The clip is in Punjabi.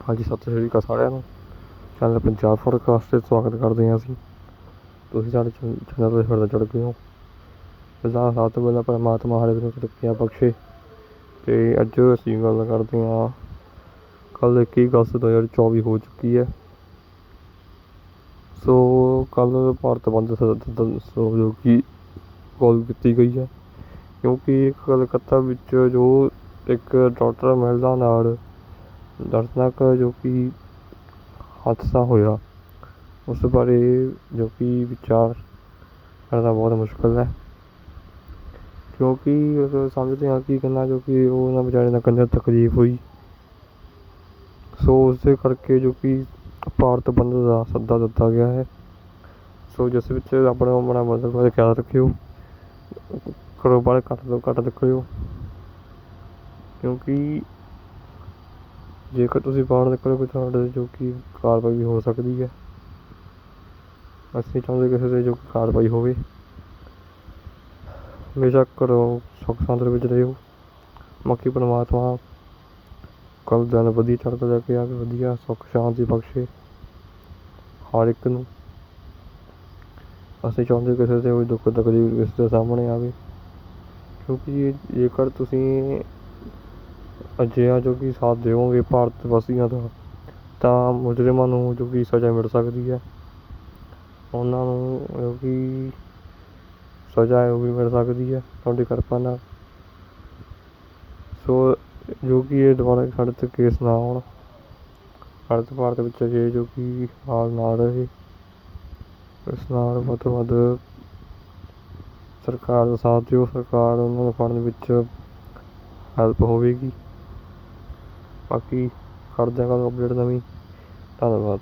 ਹਾਂਜੀ, ਸਤਿ ਸ਼੍ਰੀ ਅਕਾਲ ਸਾਰਿਆਂ ਨੂੰ। ਚੈਨਲ ਪੰਜਾਬ ਫੋਰਕਾਸਟ ਤੇ ਸਵਾਗਤ ਕਰਦੇ ਹਾਂ ਅਸੀਂ। ਤੁਸੀਂ ਸਾਡੇ ਚੈਨਲ ਤੇ ਫਿਰ ਜੁੜ ਗਏ ਹੋ। ਪਹਿਲਾਂ ਸਭ ਤੋਂ ਪਹਿਲਾਂ ਪਰਮਾਤਮਾ ਹਰੇ ਨੂੰ ਤਰੱਕੀਆਂ ਬਖਸ਼ੇ ਤੇ ਅੱਜ ਅਸੀਂ ਗੱਲ ਕਰਦੇ ਹਾਂ ਕੱਲ 21 ਅਗਸਤ 2024 ਹੋ ਚੁੱਕੀ ਹੈ। ਸੋ ਕੱਲ ਭਾਰਤ ਬੰਦ ਸੋ ਜੋ ਕਿ ਕਾਲ ਕੀਤੀ ਗਈ ਹੈ। ਕਿਉਂਕਿ ਕਲਕੱਤਾ ਵਿੱਚ ਜੋ ਇੱਕ ਡਾਕਟਰ ਮਹਿਲਾ ਨਾਲ ਦਰਦਨਾਕ ਜੋ ਕਿ ਹਾਦਸਾ ਹੋਇਆ, ਉਸ ਬਾਰੇ ਜੋ ਕਿ ਵਿਚਾਰ ਕਰਨਾ ਬਹੁਤ ਮੁਸ਼ਕਿਲ ਹੈ। ਕਿਉਂਕਿ ਸਮਝਦੇ ਹਾਂ ਕਿ ਕਿੰਨਾ ਜੋ ਕਿ ਉਹਨਾਂ ਵਿਚਾਰੇ ਨਾਲ ਕਿੰਨਾ ਤਕਲੀਫ ਹੋਈ, ਸੋ ਉਸੇ ਕਰਕੇ ਜੋ ਕਿ ਭਾਰਤ ਬੰਦ ਦਾ ਸੱਦਾ ਦਿੱਤਾ ਗਿਆ ਹੈ। ਸੋ ਜਿਸ ਵਿੱਚ ਆਪਣਾ ਆਪਣਾ ਮਦਦ ਬਾਰੇ ਖਿਆਲ ਰੱਖਿਓ, ਘਰੋਂ ਬਾਹਰ ਘੱਟ ਤੋਂ ਘੱਟ ਨਿਕਲਿਓ ਕਿਉਂਕਿ ਜੇਕਰ ਤੁਸੀਂ ਬਾਹਰ ਨਿਕਲੋਗੇ ਤੁਹਾਡੇ ਜੋ ਕਿ ਕਾਰਵਾਈ ਵੀ ਹੋ ਸਕਦੀ ਹੈ। ਅਸੀਂ ਚਾਹੁੰਦੇ ਕਿਸੇ ਤੇ ਜੋ ਕਿ ਕਾਰਵਾਈ ਹੋਵੇ। ਹਮੇਸ਼ਾ ਘਰੋਂ ਸੁੱਖ ਸੰਦਰ ਵਿੱਚ ਰਹੋ। ਬਾਕੀ ਪਰਮਾਤਮਾ ਕੱਲ ਦਿਨ ਵਧੀਆ ਚੜ੍ਹਦਾ ਲੈ ਕੇ ਆਵੇ, ਵਧੀਆ ਸੁੱਖ ਸ਼ਾਂਤੀ ਬਖਸ਼ੇ ਹਰ ਇੱਕ ਨੂੰ। ਅਸੀਂ ਚਾਹੁੰਦੇ ਕਿਸੇ ਤੇ ਕੋਈ ਦੁੱਖ ਤਕਲੀਫ ਕਿਸੇ ਦੇ ਸਾਹਮਣੇ ਆਵੇ। ਕਿਉਂਕਿ ਜੇਕਰ ਤੁਸੀਂ ਅਜਿਹਾ ਜੋ ਕਿ ਸਾਥ ਦੇਵੋਗੇ ਭਾਰਤ ਵਾਸੀਆਂ ਦਾ, ਤਾਂ ਮੁਜਰਮਾਂ ਨੂੰ ਜੋ ਕਿ ਸਜ਼ਾ ਮਿਲ ਸਕਦੀ ਹੈ। ਉਹਨਾਂ ਨੂੰ ਜੋ ਕਿ ਸਜ਼ਾ ਹੈ ਉਹ ਵੀ ਮਿਲ ਸਕਦੀ ਹੈ ਤੁਹਾਡੀ ਕਿਰਪਾ ਨਾਲ। ਸੋ ਜੋ ਕਿ ਇਹ ਦੁਬਾਰਾ ਸਾਡੇ 'ਤੇ ਕੇਸ ਨਾ ਹੋਣ ਭਾਰਤ ਭਾਰਤ ਵਿੱਚ ਅਜਿਹੇ ਜੋ ਕਿ ਹਾਲ ਨਾ ਰਹੇ, ਇਸ ਨਾਲ ਵੱਧ ਤੋਂ ਵੱਧ ਸਰਕਾਰ ਦਾ ਸਾਥ ਦਿਓ, ਸਰਕਾਰ ਉਹਨਾਂ ਨੂੰ ਫੜਨ ਵਿੱਚ ਹੈਲਪ ਹੋਵੇਗੀ। ਬਾਕੀ ਕਰਦੇ ਹਾਂ ਕੱਲ੍ਹ ਅਪਡੇਟ ਨਵੀਂ ਧੰਨਵਾਦ।